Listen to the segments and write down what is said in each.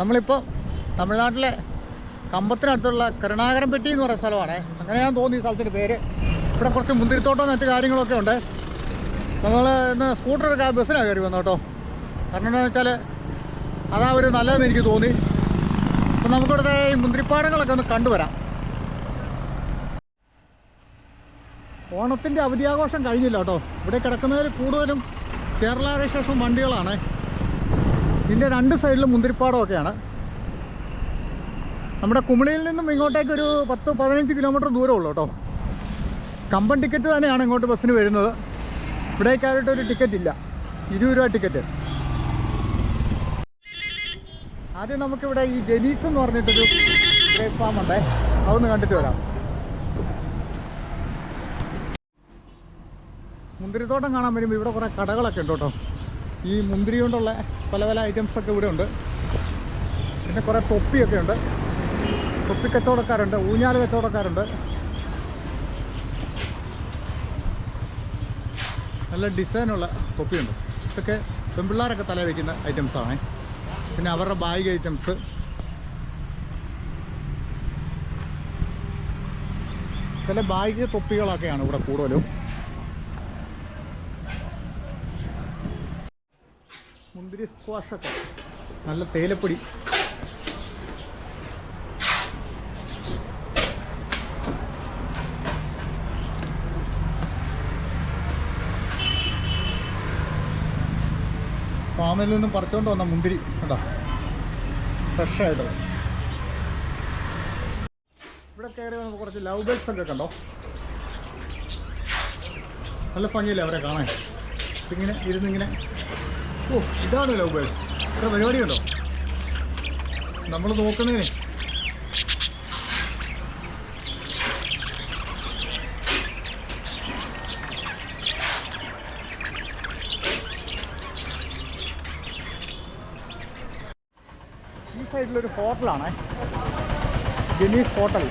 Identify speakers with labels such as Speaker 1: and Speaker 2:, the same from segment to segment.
Speaker 1: നമ്മളിപ്പോൾ തമിഴ്നാട്ടിലെ കമ്പത്തിനടുത്തുള്ള കരുണാകരംപെട്ടി എന്ന് പറയുന്ന സ്ഥലമാണ്. അങ്ങനെയാണ് തോന്നി ഈ സ്ഥലത്തിന്റെ പേര്. ഇവിടെ കുറച്ച് മുന്തിരിത്തോട്ടം മറ്റ് കാര്യങ്ങളൊക്കെ ഉണ്ട്. നമ്മൾ ഇന്ന് സ്കൂട്ടറൊക്കെ ബസ്സിനാണ് കയറി വന്നു കേട്ടോ. കാരണം എന്താണെന്ന് വെച്ചാൽ അതാ ഒരു നല്ലതെന്ന് എനിക്ക് തോന്നി. അപ്പം നമുക്കിവിടുത്തെ ഈ മുന്തിരിപ്പാടങ്ങളൊക്കെ ഒന്ന് കണ്ടുവരാം. ഓണത്തിന്റെ അവധിയാഘോഷം കഴിഞ്ഞില്ല കേട്ടോ. ഇവിടെ കിടക്കുന്നതിൽ കൂടുതലും കേരള രജിസ്ട്രേഷൻ വണ്ടികളാണ്. ഇതിന്റെ രണ്ട് സൈഡിലും മുന്തിരിപ്പാടമൊക്കെയാണ്. നമ്മുടെ കുമിളിയിൽ നിന്നും ഇങ്ങോട്ടേക്ക് ഒരു പത്ത് പതിനഞ്ച് കിലോമീറ്റർ ദൂരമേ ഉള്ളൂ കേട്ടോ. കമ്പൻ ടിക്കറ്റ് തന്നെയാണ് ഇങ്ങോട്ട് ബസ്സിന് വരുന്നത്. ഇവിടേക്കായിട്ട് ഒരു ടിക്കറ്റ് ഇല്ല. ഇരുപത് രൂപ ടിക്കറ്റ്. ആദ്യം നമുക്കിവിടെ ഈ ജനീസ് എന്ന് പറഞ്ഞിട്ടൊരു ഫാം ഉണ്ടേ അതൊന്ന് കണ്ടിട്ട് വരാം. മുന്തിരിത്തോട്ടം കാണാൻ വരുമ്പോൾ ഇവിടെ കുറേ കടകളൊക്കെ ഉണ്ട് കേട്ടോ. ഈ മുന്തിരി കൊണ്ടുള്ള പല പല ഐറ്റംസൊക്കെ ഇവിടെ ഉണ്ട് പിന്നെ കുറേ തൊപ്പിയൊക്കെ ഉണ്ട്. തൊപ്പി കച്ചവടക്കാരുണ്ട് ഊഞ്ഞാൽ കച്ചവടക്കാരുണ്ട്. നല്ല ഡിസൈനുള്ള തൊപ്പിയുണ്ട്. ഇതൊക്കെ പെൺപിള്ളേരൊക്കെ തല വയ്ക്കുന്ന ഐറ്റംസാണ് പിന്നെ അവരുടെ ബാഗ് ഐറ്റംസ് ചില ബാഗ് തൊപ്പികളൊക്കെയാണ് ഇവിടെ കൂടുതലും. മുന്തിരി സ്ക്വാഷൊക്കെ നല്ല തേയിലപ്പൊടി. ഫാമിൽ നിന്നും പറിച്ചുകൊണ്ട് വന്ന മുന്തിരി കേട്ടോ ഫ്രഷായിട്ട് ഇവിടെ കയറി വന്ന കുറച്ച് ലവ് ബേഡ്സ് ഒക്കെ കണ്ടോ? നല്ല ഭംഗിയില്ലേ അവരെ കാണാൻ? ഇങ്ങനെ. ഇരുന്നിങ്ങനെ ഓ ഇതാണ് ലവ് ബേഴ്സ് ഇത്ര പരിപാടിയുണ്ടോ? നമ്മൾ നോക്കുന്നതിന്. ഈ സൈഡിലൊരു ഹോട്ടലാണേ. ജെനീസ് ഹോട്ടൽ.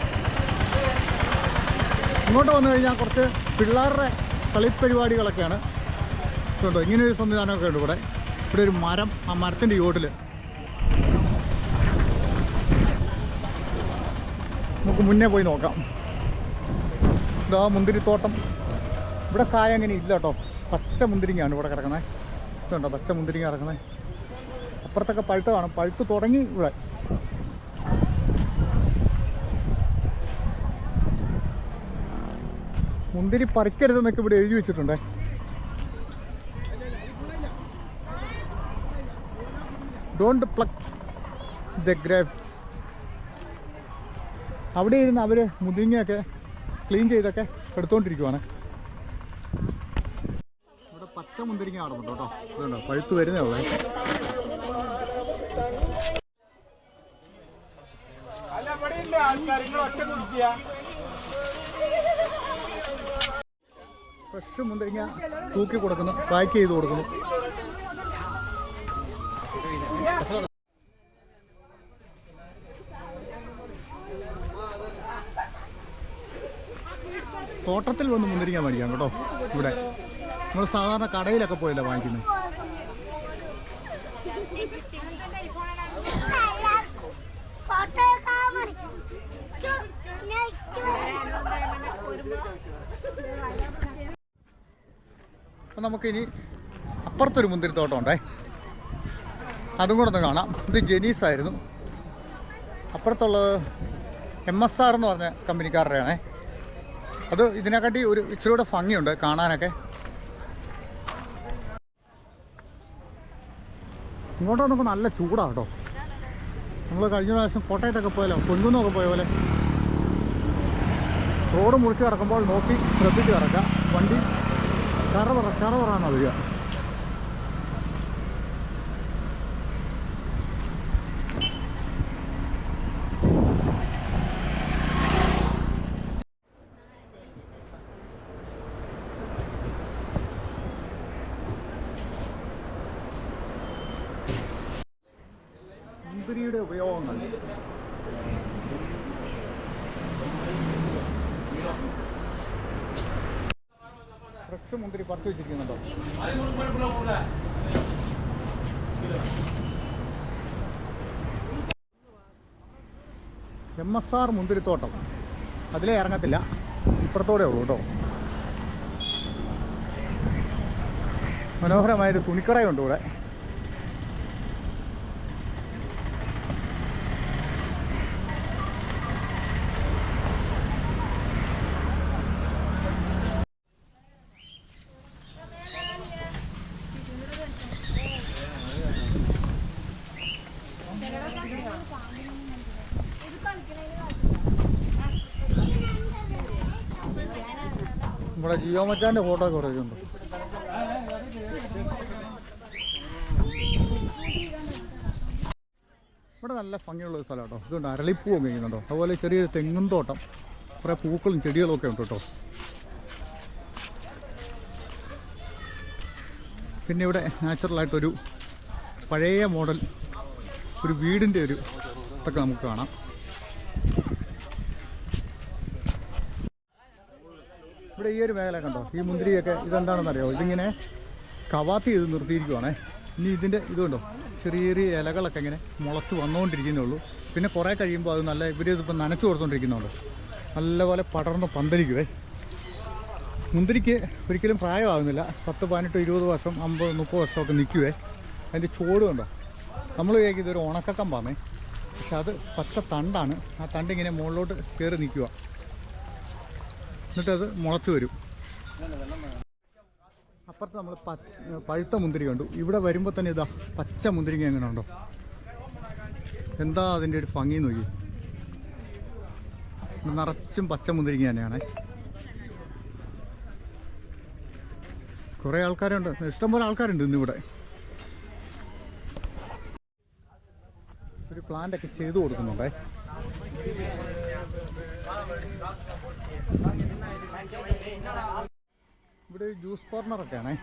Speaker 1: ഇങ്ങോട്ട് വന്നു കഴിഞ്ഞാൽ കുറച്ച് പിള്ളേരുടെ കളിപ്പരിപാടികളൊക്കെയാണ്. ഇതുണ്ടോ? ഇങ്ങനെ ഒരു സംവിധാനമൊക്കെ ഉണ്ട് ഇവിടെ. ഇവിടെ ഒരു മരം ആ മരത്തിന്റെ ചോട്ടിൽ നമുക്ക് മുന്നേ പോയി നോക്കാം. ഇതാ മുന്തിരിത്തോട്ടം. ഇവിടെ കായ അങ്ങനെ ഇല്ല കേട്ടോ. പച്ച മുന്തിരിങ്ങയാണ് ഇവിടെ കിടക്കണേ. ഇതുണ്ടോ പച്ച മുന്തിരിങ്ങ കിടക്കണേ? അപ്പുറത്തൊക്കെ പഴുത്തതാണ്. പഴുത്ത് തുടങ്ങി ഇവിടെ. മുന്തിരി പറിക്കരുതെന്നൊക്കെ ഇവിടെ എഴുതി വെച്ചിട്ടുണ്ടേ. ഡോണ്ട് പ്ലക്ക് ദ ഗ്രേപ്സ് അവിടെ ഇരുന്ന് അവർ മുതിങ്ങയൊക്കെ ക്ലീൻ ചെയ്തൊക്കെ എടുത്തുകൊണ്ടിരിക്കുവാണ് ഇവിടെ പച്ച മുന്തിരിങ്ങ കാണുന്നുണ്ട് കേട്ടോ. ഇതുണ്ടോ? പഴുത്ത് വരുന്നേ ഉള്ളേ. ഫ്രഷ് മുന്തിരിങ്ങ തൂക്കി കൊടുക്കുന്നു പാക്ക് ചെയ്ത് കൊടുക്കുന്നു. തോട്ടത്തിൽ വന്ന് മുന്തിരിങ്ങ മേടിക്കാം കേട്ടോ. ഇവിടെ. നമ്മൾ സാധാരണ കടയിലൊക്കെ പോയല്ലേ വാങ്ങിക്കുന്നത് അപ്പം നമുക്കിനി അപ്പുറത്തൊരു മുന്തിരിത്തോട്ടം ഉണ്ടേ. അതും കൂടെ ഒന്ന് കാണാം. ഇത് ജെനീസ് ആയിരുന്നു. അപ്പുറത്തുള്ളത് എം എസ് ആർ എന്ന് പറഞ്ഞ കമ്പനിക്കാരുടെയാണേ. അത് ഇതിനെക്കാട്ടി ഒരു ഇച്ചിരി കൂടെ ഭംഗിയുണ്ട് കാണാനൊക്കെ. ഇങ്ങോട്ട് വന്നപ്പോൾ നല്ല ചൂടാണ് കേട്ടോ. നമ്മൾ കഴിഞ്ഞ പ്രാവശ്യം കോട്ടയത്തൊക്കെ പോയല്ലോ കൊഞ്ചുന്നൊക്കെ പോയ പോലെ. റോഡ് മുറിച്ച് കിടക്കുമ്പോൾ നോക്കി ശ്രദ്ധിച്ച് കിടക്കുക വണ്ടി ചറവറ ചറവറാന്നാ വരിക. മുന്തിരിയുടെ ഉപയോഗങ്ങൾ. ഫ്രഷ് മുന്തിരി പറിച്ചു വെച്ചിരിക്കുന്നുണ്ടോ? എം എസ് ആർ മുന്തിരിത്തോട്ടം. അതിലേ ഇറങ്ങത്തില്ല. ഇപ്പുറത്തോടെ ഉള്ളൂ കേട്ടോ. മനോഹരമായൊരു തുണിക്കടയുണ്ട് ഇവിടെ. നമ്മുടെ ജിയോ മച്ചാന്റെ ഫോട്ടോ ഒക്കെ ഇവിടെ ഇവിടെ നല്ല ഭംഗിയുള്ള സ്ഥലം കേട്ടോ. ഇതുകൊണ്ട് അരളിപ്പൂവൊക്കെ ഇരിക്കുന്നുണ്ടോ അതുപോലെ ചെറിയൊരു തെങ്ങും തോട്ടം. കുറേ പൂക്കളും ചെടികളും ഒക്കെ ഉണ്ട് കേട്ടോ. പിന്നെ ഇവിടെ നാച്ചുറലായിട്ടൊരു പഴയ മോഡൽ ഒരു വീടിന്റെ ഒരു ഇതൊക്കെ നമുക്ക് കാണാം. ഇവിടെ ഈ ഒരു മേഖല കണ്ടോ? ഈ മുന്തിരിയൊക്കെ ഇതെന്താണെന്ന് അറിയാമോ ഇതിങ്ങനെ കവാത്തി ചെയ്ത് നിർത്തിയിരിക്കുവാണേ. ഇനി ഇതിന്റെ ഇതുണ്ടോ ചെറിയ ചെറിയ ഇലകളൊക്കെ ഇങ്ങനെ മുളച്ച് വന്നുകൊണ്ടിരിക്കുന്നുള്ളൂ പിന്നെ കുറേ കഴിയുമ്പോൾ അത് നല്ല ഇവർ ഇതിപ്പോൾ നനച്ചു കൊടുത്തോണ്ടിരിക്കുന്നുണ്ട്. നല്ലപോലെ പടർന്ന് പന്തലിക്കുവേ. മുന്തിരിക്ക് ഒരിക്കലും പ്രായമാകുന്നില്ല. പത്ത് പതിനെട്ട് ഇരുപത് വർഷം അമ്പത് മുപ്പത് വർഷമൊക്കെ നിൽക്കുവേ. അതിന്റെ ചോട് കണ്ടോ? നമ്മൾ വിചാരിക്കും ഇതൊരു പാമേ പക്ഷെ അത് പച്ച തണ്ടാണ്. ആ തണ്ടിങ്ങനെ മുകളിലോട്ട് കയറി നിൽക്കുക എന്നിട്ട് അത് മുളച്ച് വരും. അപ്പുറത്ത് നമ്മൾ പഴുത്ത മുന്തിരി കണ്ടു. ഇവിടെ വരുമ്പോൾ തന്നെ ഇതാ പച്ച മുന്തിരിങ്ങ എങ്ങനെ ഉണ്ടോ? എന്താ അതിന്റെ ഒരു ഭംഗി നോക്കി നിറച്ചും പച്ച മുന്തിരിങ്ങ തന്നെയാണേ. കുറേ ആൾക്കാരുണ്ട്. ഇഷ്ടംപോലെ ആൾക്കാരുണ്ട് ഇന്നിവിടെ ഒരു പ്ലാന്റൊക്കെ ചെയ്തു കൊടുക്കുന്നുണ്ടേ. ഇവിടെ ജ്യൂസ് കോർണറൊക്കെ ആണേ.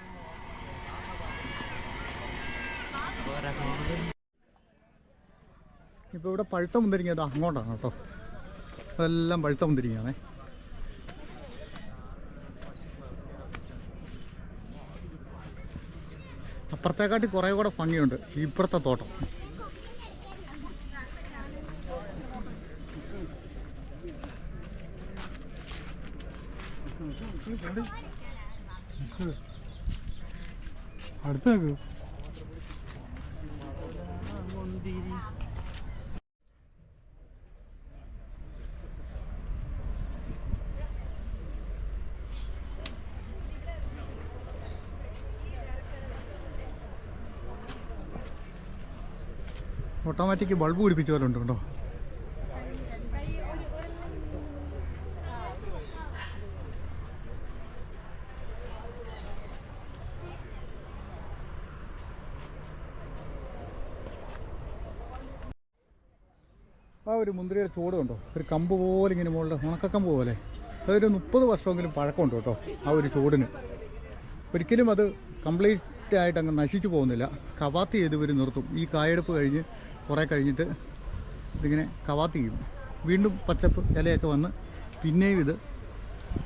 Speaker 1: ഇപ്പോൾ ഇവിടെ പഴുത്ത മുന്തിരിങ്ങ ഇത് അങ്ങോട്ടാണ് കേട്ടോ. അതെല്ലാം പഴുത്ത മുന്തിരിങ്ങയാണേ. അപ്പുറത്തേക്കാട്ടി കുറേ കൂടെ ഭംഗിയുണ്ട് ഇപ്പുറത്തെ തോട്ടം. ഓട്ടോമാറ്റിക് ബൾബ് പിടിപ്പിച്ച പോലെ ഉണ്ട് കേട്ടോ. ആ ഒരു മുന്തിരിയുടെ ചൂട് കണ്ടോ? ഒരു കമ്പ് പോലെ ഇങ്ങനെ മുകളിൽ ഉണക്കക്കമ്പ് പോലെ. അതൊരു മുപ്പത് വർഷമെങ്കിലും പഴക്കമുണ്ട് കേട്ടോ ആ ഒരു ചൂടിന്. ഒരിക്കലും അത് കംപ്ലീറ്റ് ആയിട്ട് അങ്ങ് നശിച്ചു പോകുന്നില്ല. കവാത്തി ചെയ്ത് ഇവർ നിർത്തും. ഈ കായെടുപ്പ് കഴിഞ്ഞ് കുറേ കഴിഞ്ഞിട്ട് ഇതിങ്ങനെ കവാത്തി ചെയ്യും. വീണ്ടും പച്ചപ്പ് ഇലയൊക്കെ വന്ന് പിന്നെയും ഇത്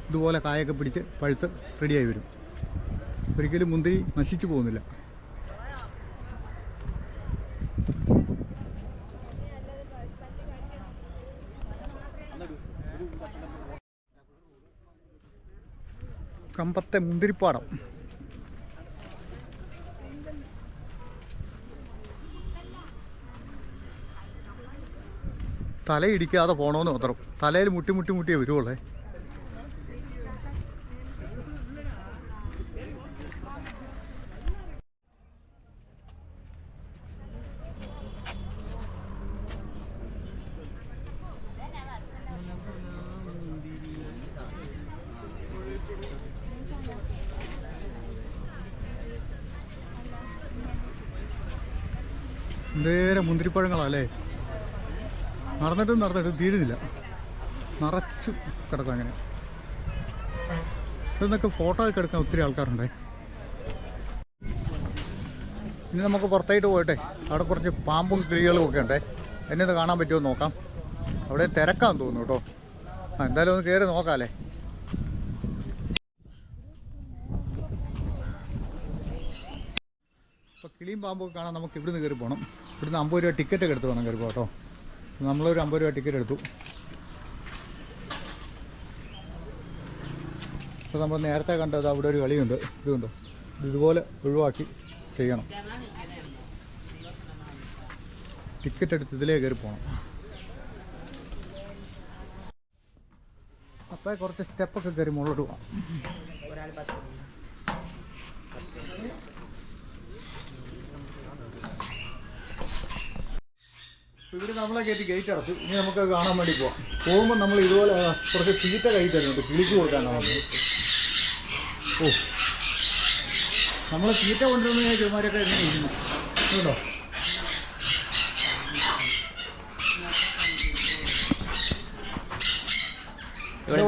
Speaker 1: ഇതുപോലെ കായൊക്കെ പിടിച്ച് പഴുത്ത് റെഡിയായി വരും. ഒരിക്കലും മുന്തിരി നശിച്ചു പോകുന്നില്ല. കമ്പത്തെ മുന്തിരിപ്പാടം. തലയിടിക്കാതെ പോകണമെന്ന് മാത്രം. തലയിൽ മുട്ടി മുട്ടി മുട്ടിയേ വരുവുള്ളേ. എന്തേരം മുന്തിരിപ്പഴങ്ങളാ മുന്തിരിപ്പഴങ്ങളല്ലേ? നടന്നിട്ടും നടന്നിട്ടും തീരുന്നില്ല. നിറച്ചു കിടക്കും അങ്ങനെ. ഇതൊക്കെ ഫോട്ടോ ഒക്കെ എടുക്കാൻ ഒത്തിരി ആൾക്കാരുണ്ടേ. ഇനി നമുക്ക് പുറത്തായിട്ട് പോയിട്ടെ. അവിടെ കുറച്ച് പാമ്പും കിളികളും ഒക്കെ ഉണ്ട്. എന്നെ ഇത് കാണാൻ പറ്റുമോ നോക്കാം. അവിടെ തിരക്കാന്ന് തോന്നുന്നു കേട്ടോ. ആ എന്തായാലും ഒന്ന് കയറി നോക്കാമല്ലേ ഇപ്പൊ കിളിയും പാമ്പും കാണാൻ നമുക്ക് ഇവിടുന്ന് കയറി പോകണം ഇവിടുന്ന് അമ്പത് രൂപ ടിക്കറ്റ് ഒക്കെ എടുത്ത് പോകണം കയറി പോകാം കേട്ടോ. നമ്മളൊരു അമ്പത് രൂപ ടിക്കറ്റ് എടുത്തു. അപ്പോൾ നമ്മൾ നേരത്തെ കണ്ടത് അവിടെ ഒരു കളിയുണ്ട്. ഇതുണ്ടോ. ഇതുപോലെ ഒഴിവാക്കി ചെയ്യണം. ടിക്കറ്റ് എടുത്ത് ഇതിലേ കയറി പോകണം അപ്പോൾ കുറച്ച് സ്റ്റെപ്പൊക്കെ കയറി മുകളിലോട്ട് പോകാം ഇവിടെ നമ്മളെ കയറ്റി ഗേറ്റ് അടച്ചു. ഇനി നമുക്ക് കാണാൻ വേണ്ടി പോവാം. പോകുമ്പോൾ നമ്മൾ ഇതുപോലെ കുറച്ച് തീറ്റ കൈ തരുന്നുണ്ട്. കിളിക്ക് കൊടുക്കാനാണ് നമ്മൾ ഓ. നമ്മൾ തീറ്റ കൊണ്ടുവന്ന് ചുമ്മാരൊക്കെ എങ്ങനെ ഇരുന്നു കേട്ടോ
Speaker 2: ഇവിടെ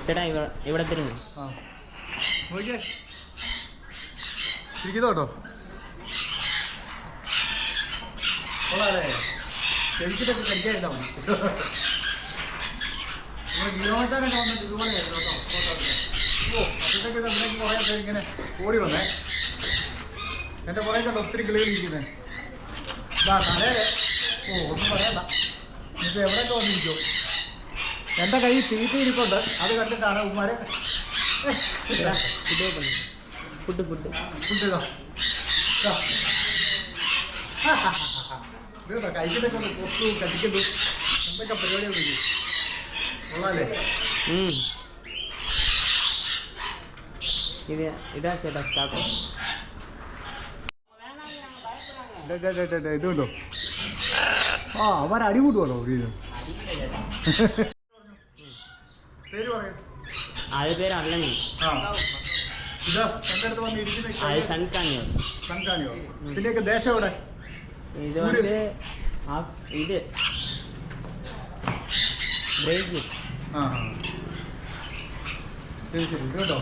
Speaker 2: ചേട്ടാ ഇവിടെ
Speaker 1: ആ. നോക്കിയേ. ഇരിക്കുന്നോ കേട്ടോ ചെടിച്ചിട്ടൊക്കെ നമ്മൾ ഗീരോമച്ചാനൊക്കെ വന്നിട്ട് ഇതുപോലെയായിരുന്നു കേട്ടോ. ഓ അതിന്റെയൊക്കെ ഇതിലേക്ക് കുറേ പേര് ഇങ്ങനെ ഓടി വന്നേ. എന്റെ കുറേ കണ്ട ഒത്തിരി കിളികൾ ഇരിക്കുന്നേ. ഇതാ തലേ. ഓ ഒന്നും പറയണ്ട. ഇത് എവിടെയൊക്കെ വന്നിരിക്കോ? എന്റെ കയ്യിൽ തീറ്റ ഇരിപ്പുണ്ട് അത് കണ്ടിട്ടാണ് ഉമ്മാരെ
Speaker 2: ഫുഡ് ഫുഡ്.
Speaker 1: ഫുഡ് ഇതാ. ഇതുണ്ടോ കഴിക്കുന്നൊക്കെ ഒന്ന് പൊത്തു കടിക്കുന്നു എന്തൊക്കെ പരിപാടികൾ കൊള്ളാല്ലേ
Speaker 2: ഇത് ഇതാ ചേട്ടാ സ്റ്റാർട്ട്.
Speaker 1: ഡേ, ഡേ, ഡേ, ഡേ, ഡേ, ഇതുണ്ടോ ആ അവൻ അടികൂട്ടുവാണോ ഇത്? പേര് പറയൂ.
Speaker 2: അത് പേര് അല്ലണി
Speaker 1: ആ. ഇതാ എന്റെ അടുത്ത് വന്ന് ഇരിക്കുന്ന
Speaker 2: അത് സൺകാണിയോ?
Speaker 1: കൺകാണിയോ ഇതിന്റെയൊക്കെ ദേശം എവിടെ?
Speaker 2: ഇത് வந்து ആ ഇത് ബ്രേസിൽ
Speaker 1: ആ ആ. ശരി ശരി ഇത് കേട്ടോ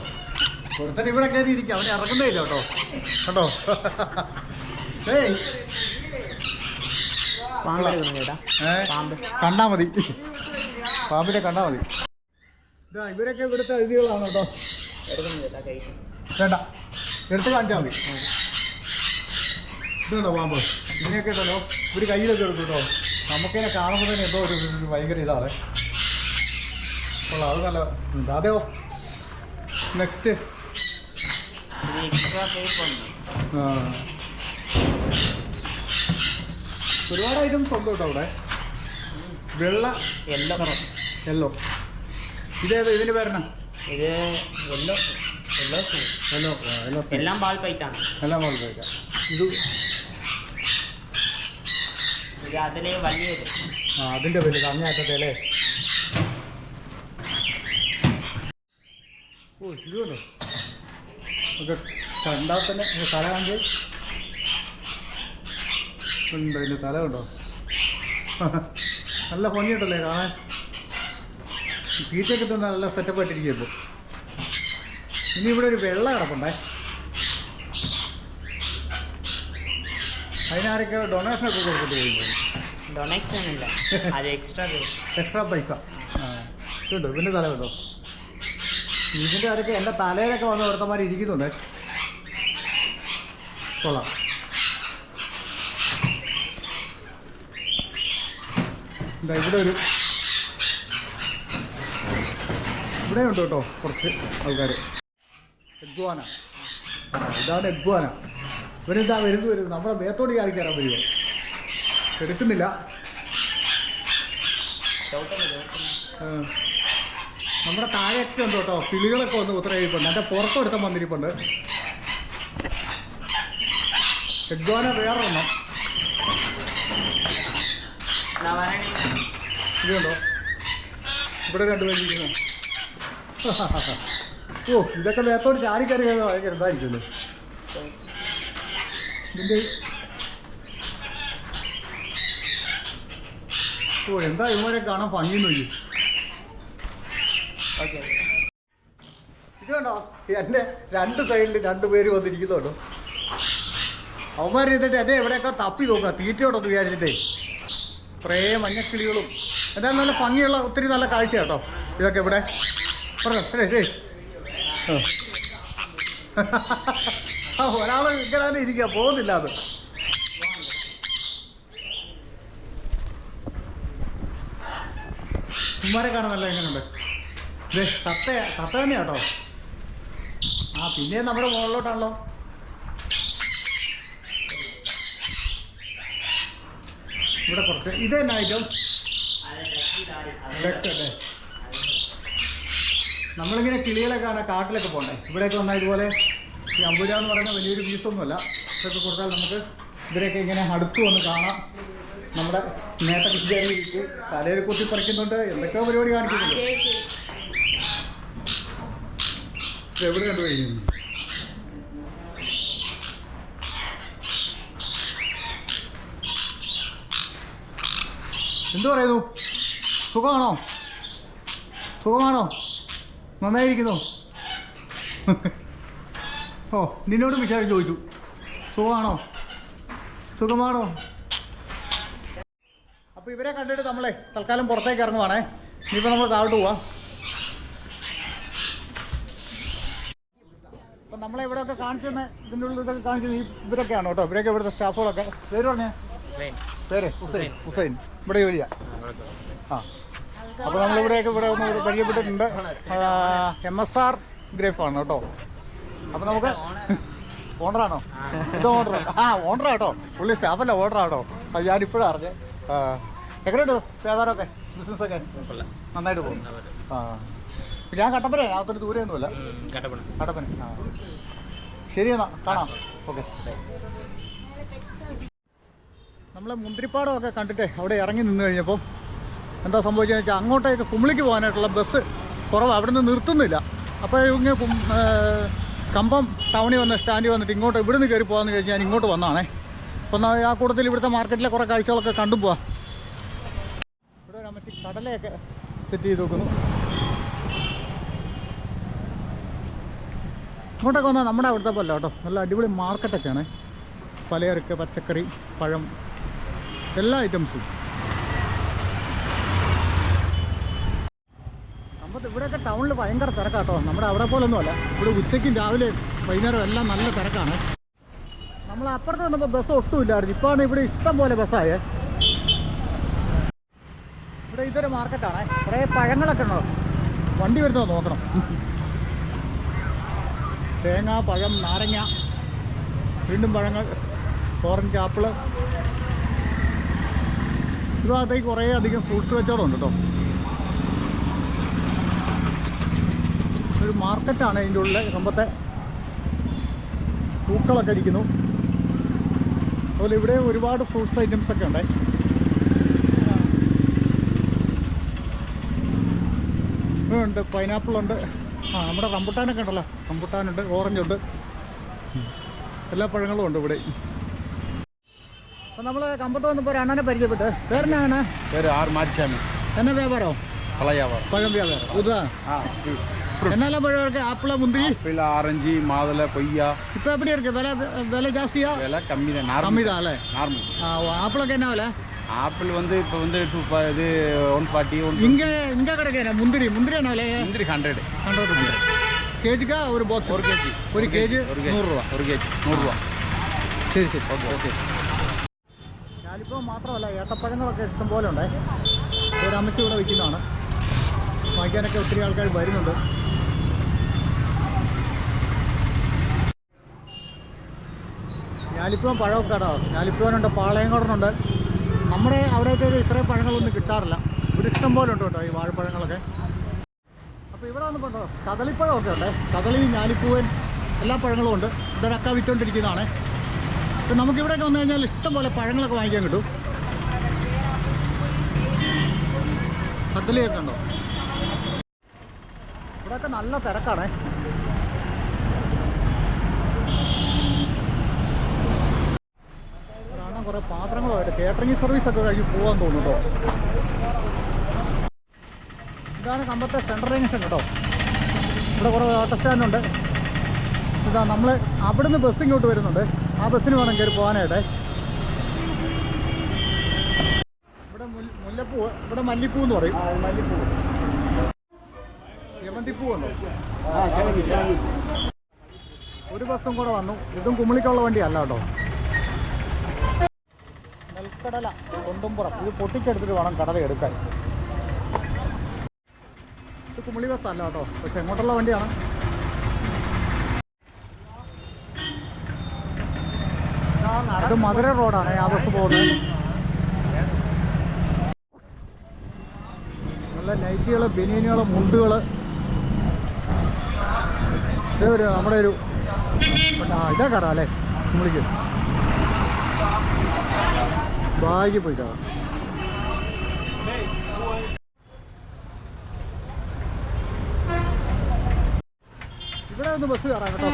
Speaker 1: ഒരുത്തൻ ഇവിടെ കയറി ഇരിക്കും അവനെ ഇറങ്ങുന്നേ ഇല്ല കേട്ടോ കേട്ടോ ഏയ്
Speaker 2: പാമ്പ് എടുക്കണം ചേട്ടാ
Speaker 1: ഏ
Speaker 2: പാമ്പ്
Speaker 1: കണ്ടാ മതി പാമ്പിനെ കണ്ടാ മതി ഇതാ ഇവരൊക്കെ ഇവിടുത്തെ അതിഥികളാണ് കേട്ടോ
Speaker 2: എടുക്കണം ചേട്ടാ കഴിക്കും
Speaker 1: വേണ്ട എടുത്ത് കാണിച്ചാൽ മതി ഇതുണ്ടോ പാമ്പ് ഇതിനെയൊക്കെ ഉണ്ടല്ലോ. ഒരു കയ്യിലൊക്കെ എടുത്തു കേട്ടോ. നമുക്കതിനെ കാണുമ്പോൾ തന്നെ എന്തോ ഒരു ഭയങ്കര ഇതാണ്. കൊള്ളാം അത് നല്ല അതെയോ നെക്സ്റ്റ്. ഒരുപാട് ഐറ്റംസ് ഉണ്ട് കേട്ടോ അവിടെ. വെള്ള
Speaker 2: യെല്ലോ
Speaker 1: യെല്ലോ ഇതേത് ഇതിന് പേരണ
Speaker 2: ഇത് യെല്ലോ യെല്ലോ
Speaker 1: യെല്ലോ
Speaker 2: എല്ലാം ബാൾ പൈറ്റാണ്
Speaker 1: എല്ലാം ബാൾ പൈറ്റാണ്
Speaker 2: ഇത് അതിലെ വലിയത്.
Speaker 1: ആ അതിന്റെ വലുത് അങ്ങേറ്റത്തെ ഓ ഇതുണ്ടോ ഒക്കെ കണ്ടാൽ തന്നെ തല കാണിച്ച് ഉണ്ട് തല ഉണ്ടോ നല്ല ഭംഗിയുണ്ടല്ലേ കാണാൻ? തീറ്റയൊക്കെ തന്നെ നല്ല സെറ്റപ്പ് ആയിട്ടിരിക്കും ഇനി ഇവിടെ ഒരു വെള്ളം കിടപ്പുണ്ടേ. അതിനാരൊക്കെ ഡൊണേഷനൊക്കെ കൊടുത്തിട്ട്
Speaker 2: ഡൊണേഷൻ ഇല്ല അത് എക്സ്ട്രാ
Speaker 1: എക്സ്ട്രാ പൈസ. ആ. പിന്നെ തല കേട്ടോ ഇതിന്റെ അടുത്ത് എന്റെ തലയിലൊക്കെ വന്ന് ഒരുത്തന്മാർ ഇരിക്കുന്നുണ്ട്. കൊള്ളാം. എന്താ ഇവിടെ ഒരു ഇവിടെ ഉണ്ട് കേട്ടോ കുറച്ച് ആൾക്കാർ എഗ്വാന. ഇതാണ് എഗ്വാന. ഇവരെന്താ വരുന്നു വരുന്നു നമ്മുടെ മേത്തോടി ചാടി കയറാൻ വരുമോ എടുക്കുന്നില്ല നമ്മുടെ താഴെയൊക്കെ ഉണ്ട് കേട്ടോ. കിളികളൊക്കെ വന്ന് ഉത്തരവിപ്പുണ്ട് എന്റെ പുറത്തൊരുത്തം വന്നിരിപ്പുണ്ട്. എഗ്വാന വേറെ ഇതുണ്ടോ? ഇവിടെ രണ്ടുപേരിക്കുന്നു ഓ ഇതൊക്കെ മേത്തോട് ചാടിക്കറി ഭയങ്കര ഇതായിരിക്കുമല്ലോ. ഇതിന്റെ ഓ എന്താ ഇവരെ കാണാൻ ഭംഗി നോക്കി ഇത് കണ്ടോ? എന്റെ രണ്ട് സൈഡിൽ രണ്ട് പേര് വന്നിരിക്കുന്നുണ്ടോ. അവന്മാർ ചെയ്തിട്ട് എന്നെ എവിടെയൊക്കെ തപ്പി നോക്കുക തീറ്റയോടൊന്ന് വിചാരിച്ചിട്ടേ. കുറേ മഞ്ഞക്കിളികളും. എന്തായാലും നല്ല ഭംഗിയുള്ള ഒത്തിരി നല്ല കാഴ്ച കേട്ടോ. ഇതൊക്കെ ഇവിടെ. പറഞ്ഞോ ആ വിൽക്കാനും തന്നെ ഇരിക്കുക പോകുന്നില്ല അത്. ഉമ്മാരെ കാണുന്നല്ലോ എങ്ങനെയുണ്ട് തത്ത തത്ത തന്നെയാ കേട്ടോ ആ പിന്നെ നമ്മുടെ മുകളിലോട്ടാണല്ലോ ഇവിടെ കുറച്ച് ഇത് തന്നെ ഐറ്റം ഡക്ക് അല്ലേ? നമ്മളിങ്ങനെ കിളികളെ കാണാൻ കാട്ടിലൊക്കെ പോകണ്ടേ ഇവിടെയൊക്കെ വന്നാൽ ഇതുപോലെ ഈ അമ്പുര എന്ന് പറയുന്ന വലിയൊരു പീസൊന്നുമല്ല ഇതൊക്കെ കൊടുത്താൽ നമുക്ക് ഇവരെയൊക്കെ ഇങ്ങനെ അടുത്ത് വന്ന് കാണാം. നമ്മുടെ നേട്ട കൃഷിക്കാരി തലയിൽ കുത്തി പറിക്കുന്നുണ്ട്. എന്തൊക്കെയോ പരിപാടി കാണിക്കുന്നുണ്ട്. എവിടെ കഴിഞ്ഞു? എന്തു പറയുന്നു? സുഖമാണോ? സുഖമാണോ? നന്നായിരിക്കുന്നു. ഓ നിന്നോട് വിശാലം ചോദിച്ചു. സുഖമാണോ? സുഖമാണോ? അപ്പോൾ ഇവരെ കണ്ടിട്ട് നമ്മളെ തൽക്കാലം പുറത്തേക്ക് ഇറങ്ങുവാണേ. ഇനിയിപ്പോൾ നമ്മൾ താഴോട്ട് പോവാ. അപ്പം നമ്മളെ ഇവിടെയൊക്കെ കാണിച്ചെന്ന് ഇതിന്റെ ഉള്ളിൽ ഇതൊക്കെ കാണിച്ചത് ഇവരൊക്കെയാണ് കേട്ടോ. ഇവരൊക്കെ ഇവിടുത്തെ സ്റ്റാഫുകളൊക്കെ. പേര് പറഞ്ഞേ? പേര്? ഹുസൈൻ. ഹുസൈൻ. ഇവിടെ ജോലിയാ. ആ. അപ്പോൾ നമ്മളിവിടെയൊക്കെ ഇവിടെ ഒന്ന് പരിചയപ്പെട്ടിട്ടുണ്ട്. എം എസ് ആർ ഗ്രേഫാണ് കേട്ടോ. അപ്പോൾ നമുക്ക് ഓണറാണോ? ഇത് ഓണർ ആ ഓണറാ കേട്ടോ. പുള്ളി സ്റ്റാഫല്ല ഓണറാ കേട്ടോ. അത് ഞാനിപ്പോഴും അറിഞ്ഞേ. എങ്ങനെയുണ്ട് വ്യാപാരമൊക്കെ? ബിസിനസ്സൊക്കെ? നന്നായിട്ട് പോകും. ആ. ഞാൻ കട്ടപ്പന അകത്തൊരു ദൂരെയൊന്നുമില്ല. കട്ടപ്പന. ആ. ശരി എന്നാ കാണാം. ഓക്കെ. നമ്മളെ മുന്തിരിപ്പാടമൊക്കെ കണ്ടിട്ട് അവിടെ ഇറങ്ങി നിന്ന് കഴിഞ്ഞപ്പോൾ എന്താ സംഭവിച്ചതെന്ന് വെച്ചാൽ അങ്ങോട്ടേക്ക് കുമിളിക്ക് പോകാനായിട്ടുള്ള ബസ് കുറവ് അവിടെ നിന്ന് നിർത്തുന്നില്ല അപ്പോൾ ഇങ്ങനെ കമ്പം ടൗണിൽ വന്ന് സ്റ്റാൻഡിൽ വന്നിട്ട് ഇങ്ങോട്ട് ഇവിടുന്ന് കയറി പോകാമെന്ന് കഴിച്ച് ഞാൻ ഇങ്ങോട്ട് വന്നതാണേ. എന്നാൽ ആ കൂട്ടത്തിൽ ഇവിടുത്തെ മാർക്കറ്റിലെ കുറേ കാഴ്ചകളൊക്കെ കണ്ടു പോവാം. ഇവിടെ ഒരു അമ്മച്ചി കടലയൊക്കെ സെറ്റ് ചെയ്ത് നോക്കുന്നു ഇങ്ങോട്ടൊക്കെ വന്നാൽ നമ്മുടെ അവിടുത്തെ പോലെ കേട്ടോ. നല്ല അടിപൊളി മാർക്കറ്റൊക്കെയാണ് പലചരക്ക് പച്ചക്കറി പഴം എല്ലാ ഐറ്റംസും ഇവിടെയൊക്കെ ടൗണിൽ ഭയങ്കര തിരക്കാട്ടോ. നമ്മുടെ അവിടെ പോലൊന്നുമല്ല. ഇവിടെ ഉച്ചയ്ക്കും രാവിലെ വൈകുന്നേരം എല്ലാം നല്ല തിരക്കാണ്. നമ്മൾ അപ്പുറത്ത് നിന്നപ്പോൾ ബസ് ഒട്ടും ഇല്ലായിരുന്നു ഇപ്പോഴാണ് ഇവിടെ ഇഷ്ടം പോലെ ബസ്സായേ ഇവിടെ ഇതൊരു മാർക്കറ്റാണ് കുറേ പഴങ്ങളൊക്കെ ഉണ്ടോ? വണ്ടി വരുന്നത് നോക്കണം. തേങ്ങ പഴം നാരങ്ങ വീണ്ടും പഴങ്ങൾ ഓറഞ്ച് ആപ്പിൾ. ഈ കുറേ അധികം ഫ്രൂട്ട്സ് കച്ചവടം ഉണ്ട് കേട്ടോ. ഒരു മാർക്കറ്റാണ് അതിന്റെ ഉള്ളിൽ കമ്പത്തെ പൂക്കളൊക്കെ ഇരിക്കുന്നു. അതുപോലെ ഇവിടെ ഒരുപാട് ഫ്രൂട്ട്സ് ഐറ്റംസ് ഒക്കെ ഉണ്ട്. ഉണ്ട് പൈനാപ്പിൾ ഉണ്ട്. ആ നമ്മുടെ റംബുട്ടാനൊക്കെ ഉണ്ടല്ലോ. റംബുട്ടാനുണ്ട് ഓറഞ്ച് ഉണ്ട്. എല്ലാ പഴങ്ങളും ഉണ്ട് ഇവിടെ. അപ്പം നമ്മൾ കമ്പത്ത് വന്നപ്പോൾ ഒരു അണ്ണനെ പരിചയപ്പെട്ട്. പേരെന്നാണ്
Speaker 3: പേര് ആർ മാരിച്ചാമി.
Speaker 1: എന്നാ വ്യാപാരോ? പഴം വ്യാപാരം. പുതുതാ
Speaker 3: ആ
Speaker 1: என்னெல்லாம் பழம் இருக்கு ஆப்பிள் முந்திரி
Speaker 3: ஆப்பிள் ஆரஞ்சு மாதுளை கொய்யா
Speaker 1: இப்போ எப்படி இருக்கு விலை விலை ஜாஸ்தியா
Speaker 3: விலை கம்மி தான்
Speaker 1: கம்மி
Speaker 3: நார்மல்
Speaker 1: தான் அல்ல
Speaker 3: நார்மல்
Speaker 1: ஆப்பிளுக்கு என்ன விலை
Speaker 3: ஆப்பிள் வந்து இப்போ வந்து டூ இது ஒன் ஃபார்ட்டி ஒன்
Speaker 1: இங்க இங்க கிடைக்கிற முந்திரி முந்திரி என்ன விலை
Speaker 3: முந்திரி ஹண்ட்ரட்
Speaker 1: ஹண்ட்ரட் ருபீஸ் கேஜிக்கா ஒரு பாக்ஸ்
Speaker 3: ஒரு கேஜி
Speaker 1: ஒரு கேஜி
Speaker 3: ஒரு கேஜி
Speaker 1: നൂറ് രൂപ
Speaker 3: ஒரு கேஜி நூறுரூவா
Speaker 1: ശരി ശരി
Speaker 3: ஓகே ஓகே
Speaker 1: ഞാലിപ്പോൾ മാത്രമല്ല ഏത്തപ്പഴങ്ങളൊക്കെ ഇഷ്ടം പോലെ ഉണ്ട് ഒരു അമ്മച്ചി ഇവിടെ വിൽക്കുന്നതാണ് വാങ്ങിക്കാനൊക്കെ ഒത്തിരി ആൾക്കാർ വരുന്നുണ്ട് ഞാലിപ്പൂവൻ പഴമൊക്കെ കേട്ടോ ഞാലിപ്പുഴനുണ്ട് പാളയങ്കോടനുണ്ട് നമ്മുടെ അവിടെയൊക്കെ ഒരു ഇത്രയും പഴങ്ങളൊന്നും കിട്ടാറില്ല. ഒരു ഇഷ്ടം പോലെ ഉണ്ട് കേട്ടോ ഈ വാഴപ്പഴങ്ങളൊക്കെ. അപ്പോൾ ഇവിടെ വന്നിട്ടുണ്ടോ കദളിപ്പഴമൊക്കെ ഉണ്ട്. കദളി ഞാലിപ്പൂവൻ എല്ലാ പഴങ്ങളും ഉണ്ട്. ഇതൊരക്ക വിറ്റുകൊണ്ടിരിക്കുന്നതാണ് അപ്പം നമുക്ക് ഇവിടെയൊക്കെ വന്നു കഴിഞ്ഞാൽ ഇഷ്ടം പോലെ പഴങ്ങളൊക്കെ വാങ്ങിക്കാൻ കിട്ടും. കദളിയൊക്കെ ഉണ്ടോ? ഇവിടെയൊക്കെ നല്ല തിരക്കാണേ കാണാൻ കുറേ പാത്രങ്ങളുമായിട്ട് കേറ്ററിംഗ് സർവീസ് ഒക്കെ കഴിഞ്ഞ് പോകാൻ തോന്നുന്നു ഇതാണ് കമ്പത്തെ സെൻട്രൽ ജംഗ്ഷൻ കേട്ടോ. ഇവിടെ കുറേ ഓട്ടോ സ്റ്റാൻഡുണ്ട് ഇതാ നമ്മൾ അവിടുന്ന് ബസ് ഇങ്ങോട്ട് വരുന്നുണ്ട്. ആ ബസ്സിന് വേണം കയറി പോകാനായിട്ട്. ഇവിടെ മുല്ല- മുല്ലപ്പൂ ഇവിടെ മല്ലിപ്പൂ എന്ന് പറയും. മല്ലിപ്പൂ യമന്തിപ്പൂ ഉണ്ടോ ഒരു ബസ്സും കൂടെ വന്നു. ഇതും കുമിളിക്കുള്ള വണ്ടിയല്ല കേട്ടോ. നെൽക്കടല കൊണ്ടുംപുറം. ഇത് പൊട്ടിച്ചെടുത്തിട്ട് വേണം കടല എടുക്കാൻ. ഇത് കുമിളി ബസ്സല്ല കേട്ടോ. പക്ഷെ എങ്ങോട്ടുള്ള വണ്ടിയാണ്? അത് മധുര റോഡാണ്. ആ ബസ് പോകുന്നത്. നല്ല നൈറ്റികൾ ബനിയനുകൾ മുണ്ടുകൾ ഒരു നമ്മുടെ ഒരു ഇതാ കട അല്ലേ? കുമളിക്ക്. ബാഗിൽ പോയി കട ഇവിടെ ഒന്ന് ബസ് കയറാം കേട്ടോ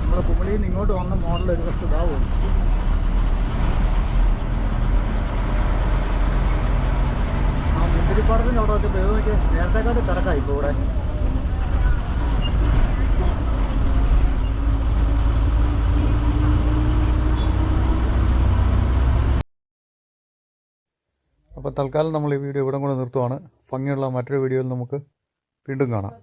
Speaker 1: നമ്മൾ കുമളിയിൽ നിന്ന് ഇങ്ങോട്ട് വന്ന മോഡൽ ഒരു ബസ് ഇതാ പോകും ആ മുന്തിരിപ്പാടത്തിന്റെ അവിടെ വെച്ച് പേര് നോക്കി നേരത്തെക്കാട്ട് തിരക്കായി ഇപ്പോൾ ഇവിടെ അപ്പോൾ തൽക്കാലം നമ്മൾ ഈ വീഡിയോ ഇവിടെ കൂടെ നിർത്തുവാണ്. ഭംഗിയുള്ള മറ്റൊരു വീഡിയോയിൽ നമുക്ക് വീണ്ടും കാണാം.